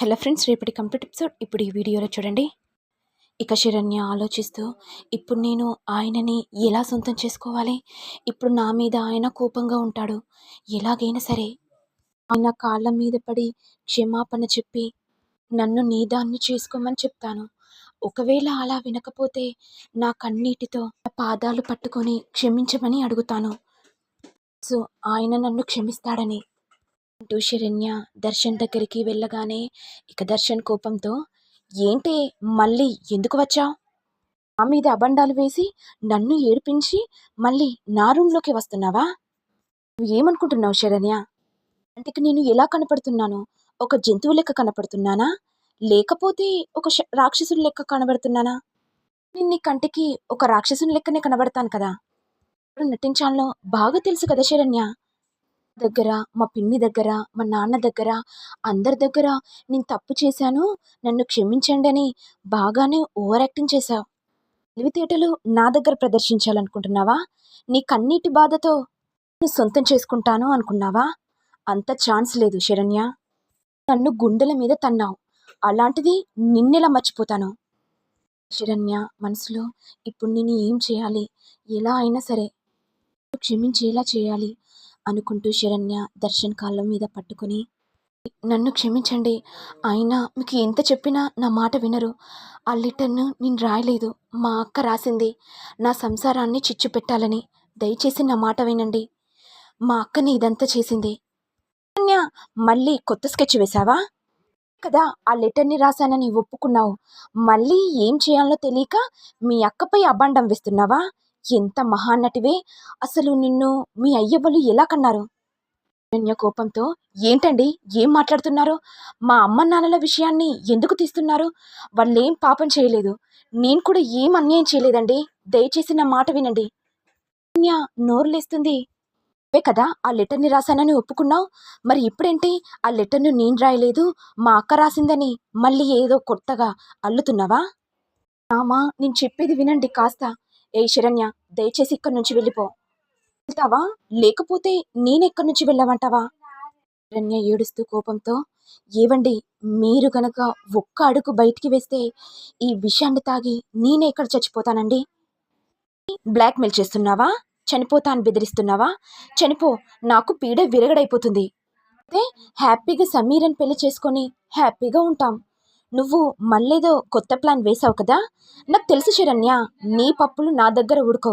Hello friends రేపటి complete episode. ఇప్పుడు ఈ వీడియోలో చూడండి. ఇక శరణ్య ఆలోచిస్తూ ఇప్పుడు నేను ఆయనని ఎలా సొంతం చేసుకోవాలి? ఇప్పుడు నా మీద ఆయన కోపంగా ఉంటాడు. ఎలాగైనా సరే ఆయన కాళ్ళ మీద పడి క్షమాపణ చెప్పి నన్ను నీ దాన్ని చేసుకోమని చెప్తాను. ఒకవేళ అలా వినకపోతే నా కన్నీటితో పాదాలు పట్టుకొని క్షమించమని అడుగుతాను. సో ఆయన నన్ను క్షమిస్తాడని అంటూ శరణ్య దర్శన్ దగ్గరికి వెళ్ళగానే ఇక దర్శన్ కోపంతో ఏంటి మళ్ళీ ఎందుకు వచ్చావు? నా మీద అబండాలు వేసి నన్ను ఏడిపించి మళ్ళీ నా రూమ్లోకి వస్తున్నావా? నువ్వు ఏమనుకుంటున్నావు శరణ్య? అంటే నేను ఎలా కనపడుతున్నాను? ఒక జంతువు లెక్క కనపడుతున్నానా? లేకపోతే ఒక శ- రాక్షసుని లెక్క కనబడుతున్నానా? నేను నీ కంటికి ఒక రాక్షసుని లెక్కనే కనబడతాను కదా? నటించాలో బాగా తెలుసు కదా శరణ్య. దగ్గర మా పిన్ని దగ్గర మా నాన్న దగ్గర అందరి దగ్గర నేను తప్పు చేశాను నన్ను క్షమించండి అని బాగానే ఓవర్ యాక్టింగ్ చేశావు. తెలివితేటలు నా దగ్గర ప్రదర్శించాలనుకుంటున్నావా? నీ కన్నీటి బాధతో నేను సొంతం చేసుకుంటాను అనుకున్నావా? అంత ఛాన్స్ లేదు శరణ్య. నన్ను గుండెల మీద తన్నావు. అలాంటిది నిన్నెలా మర్చిపోతాను? శరణ్య మనసులో ఇప్పుడు నేను ఏం చేయాలి? ఎలా అయినా సరే క్షమించేలా చేయాలి. అనుకుంటూ శరణ్య దర్శన్ కాళ్ళ మీద పట్టుకొని నన్ను క్షమించండి. ఆయన మీకు ఎంత చెప్పినా నా మాట వినరు. ఆ లెటర్ను నేను రాయలేదు. మా అక్క రాసింది. నా సంసారాన్ని చిచ్చు పెట్టాలని దయచేసి నా మాట వినండి. మా అక్కని ఇదంతా చేసింది. శరణ్య మళ్ళీ కొత్త స్కెచ్ వేశావా? కదా ఆ లెటర్ని రాశానని ఒప్పుకున్నావు. మళ్ళీ ఏం చేయాలో తెలియక మీ అక్కపై అబాండం వేస్తున్నావా? ఎంత మహానటివే! అసలు నిన్ను మీ అయ్యవ్వలు ఎలా కన్నారు? శరణ్య కోపంతో ఏంటండి? ఏం మాట్లాడుతున్నారు? మా అమ్మ నాన్నల విషయాన్ని ఎందుకు తీస్తున్నారు? వాళ్ళేం పాపం చేయలేదు. నేను కూడా ఏం అన్యాయం చేయలేదండి? దయచేసి నా మాట వినండి. శరణ్య నోరులేస్తుంది. అవే కదా ఆ లెటర్ని రాశానని ఒప్పుకున్నావు? మరి ఇప్పుడేంటి? ఆ లెటర్ను నేను రాయలేదు మా అక్క రాసిందని మళ్ళీ ఏదో కొత్తగా అల్లుతున్నావా? రామా నేను చెప్పేది వినండి కాస్త. ఏ శరణ్య దయచేసి ఇక్కడి నుంచి వెళ్ళిపో. వెళ్తావా? లేకపోతే నేనెక్కడి నుంచి వెళ్ళమంటావా? శరణ్య ఏడుస్తూ కోపంతో ఏవండి మీరు గనక ఒక్క అడుగు బయటికి వేస్తే ఈ విషయాన్ని తాగి నేనే ఎక్కడ చచ్చిపోతానండి? బ్లాక్మెయిల్ చేస్తున్నావా? చనిపోతాను బెదిరిస్తున్నావా? చనిపో నాకు పీడ విరగడైపోతుంది. అయితే హ్యాపీగా సమీరని పెళ్ళి చేసుకొని హ్యాపీగా ఉంటాం. నువ్వు మళ్ళేదో కొత్త ప్లాన్ వేసావు కదా? నాకు తెలుసు శరణ్య నీ పప్పులు నా దగ్గర ఉడుకో.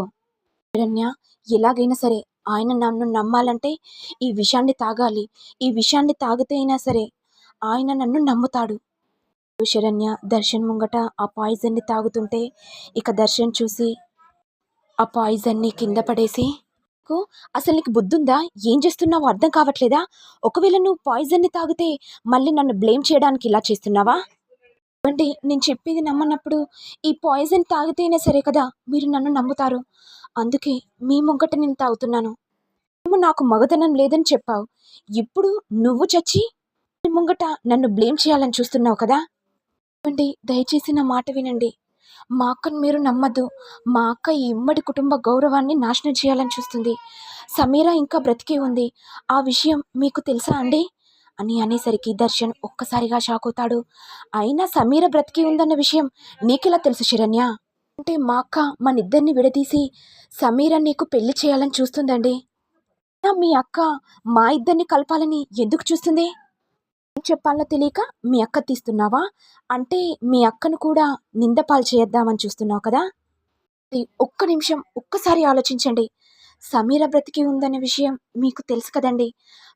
శరణ్య ఎలాగైనా సరే ఆయన నన్ను నమ్మాలంటే ఈ విషయాన్ని తాగాలి. ఈ విషయాన్ని తాగితే అయినా సరే ఆయన నన్ను నమ్ముతాడు. శరణ్య దర్శన్ ముంగట ఆ పాయిజన్ని తాగుతుంటే ఇక దర్శన్ చూసి ఆ పాయిజన్ని కింద పడేసి అసలు నీకు బుద్ధుందా? ఏం చేస్తున్నావో అర్థం కావట్లేదా? ఒకవేళ నువ్వు పాయిజన్ని తాగితే మళ్ళీ నన్ను బ్లేమ్ చేయడానికి ఇలా చేస్తున్నావా? అంటే నేను చెప్పేది నమ్మనప్పుడు ఈ పాయిజన్ తాగితేనే సరే కదా మీరు నన్ను నమ్ముతారు. అందుకే మీ ముంగట నేను తాగుతున్నాను. నువ్వు నాకు మగతనం లేదని చెప్పావు. ఇప్పుడు నువ్వు చచ్చి మీ ముంగట నన్ను బ్లేమ్ చేయాలని చూస్తున్నావు కదా? అండి దయచేసి నా మాట వినండి. మా అక్కను మీరు నమ్మద్దు. మా అక్క ఈ ఇమ్మడి కుటుంబ గౌరవాన్ని నాశనం చేయాలని చూస్తుంది. సమీరా ఇంకా బ్రతికే ఉంది. ఆ విషయం మీకు తెలుసా అండి? అని అనేసరికి దర్శన్ ఒక్కసారిగా షాక్ అవుతాడు అయినా సమీర బ్రతికి ఉందన్న విషయం నీకెలా తెలుసు శరణ్య? అంటే మా అక్క మనిద్దరిని విడదీసి సమీర నీకు పెళ్ళి చేయాలని చూస్తుందండి. మీ అక్క మా ఇద్దరిని కలపాలని ఎందుకు చూస్తుంది? ఏం చెప్పాలో తెలియక మీ అక్క తీస్తున్నావా? అంటే మీ అక్కను కూడా నిందపాలు చేద్దామని చూస్తున్నావు కదా? ఒక్క నిమిషం ఒక్కసారి ఆలోచించండి. సమీర బ్రతికి ఉందనే విషయం మీకు తెలుసు కదండి.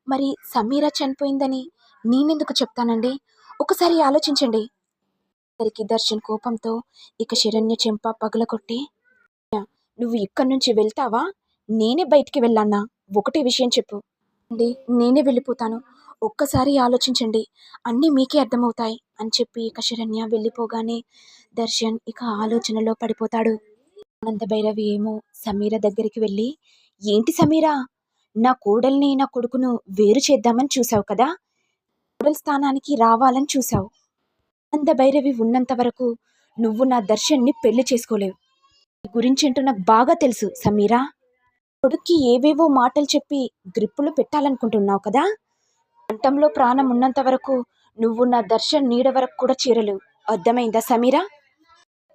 మరి సమీర చనిపోయిందని నేనెందుకు చెప్తానండి? ఒకసారి ఆలోచించండి. ఇద్దరికి దర్శన్ కోపంతో ఇక శరణ్య చెంప పగలగొట్టి నువ్వు ఇక్కడి నుంచి వెళ్తావా? నేనే బయటికి వెళ్ళానా ఒకటే విషయం చెప్పు. అండి నేనే వెళ్ళిపోతాను. ఒక్కసారి ఆలోచించండి. అన్నీ మీకే అర్థమవుతాయి అని చెప్పి ఇక శరణ్య వెళ్ళిపోగానే దర్శన్ ఇక ఆలోచనలో పడిపోతాడు. ఆనంద భైరవి ఏమో సమీర దగ్గరికి వెళ్ళి ఏంటి సమీరా? నా కోడల్ని నా కొడుకును వేరు చేద్దామని చూసావు కదా? కోడల స్థానానికి రావాలని చూసావు ఆనంద భైరవి ఉన్నంత వరకు నువ్వు నా దర్శన్ని పెళ్ళి చేసుకోలేవు. నీ గురించేంటో నాకు బాగా తెలుసు సమీరా. కొడుక్కి ఏవేవో మాటలు చెప్పి గ్రిప్పులు పెట్టాలనుకుంటున్నావు కదా? కంఠంలో ప్రాణం ఉన్నంత వరకు నువ్వు నా దర్శన్ నీడ వరకు కూడా చేరలేవు. అర్థమైందా సమీరా?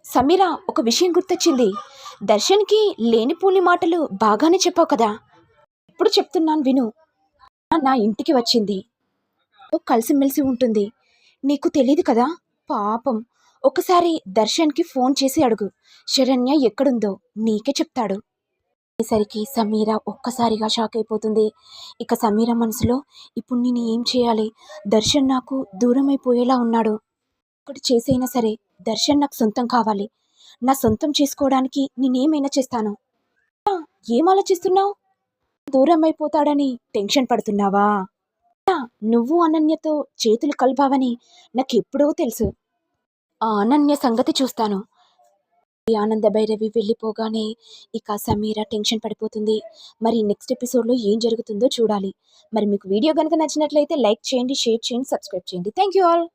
సమీరా ఒక విషయం గుర్తొచ్చింది. దర్శన్కి లేనిపోని మాటలు బాగానే చెప్పావు కదా. ఇప్పుడు చెప్తున్నాను విను. నా ఇంటికి వచ్చింది. కలిసిమెలిసి ఉంటుంది. నీకు తెలియదు కదా? పాపం. ఒకసారి దర్శన్కి ఫోన్ చేసి అడుగు. శరణ్య ఎక్కడుందో నీకే చెప్తాడు. సరికి సమీర ఒక్కసారిగా షాక్ అయిపోతుంది. ఇక సమీర మనసులో ఇప్పుడు నేను ఏం చేయాలి? దర్శన్ నాకు దూరం అయిపోయేలా ఉన్నాడు. ఒకటి చేసైనా సరే దర్శన్ నాకు సొంతం కావాలి. నా సొంతం చేసుకోవడానికి నేనేమైనా చేస్తాను? ఏం ఆలోచిస్తున్నావు? దూరం అయిపోతాడని టెన్షన్ పడుతున్నావా? నువ్వు అనన్యతో చేతులు కలిపావని నాకెప్పుడో తెలుసు. ఆ అనన్య సంగతి చూస్తాను. ఈ ఆనంద భైరవి వెళ్ళిపోగానే ఇక సమీర టెన్షన్ పడిపోతుంది. మరి నెక్స్ట్ ఎపిసోడ్లో ఏం జరుగుతుందో చూడాలి. మరి మీకు వీడియో కనుక నచ్చినట్లయితే లైక్ చేయండి షేర్ చేయండి సబ్స్క్రైబ్ చేయండి. Thank you all!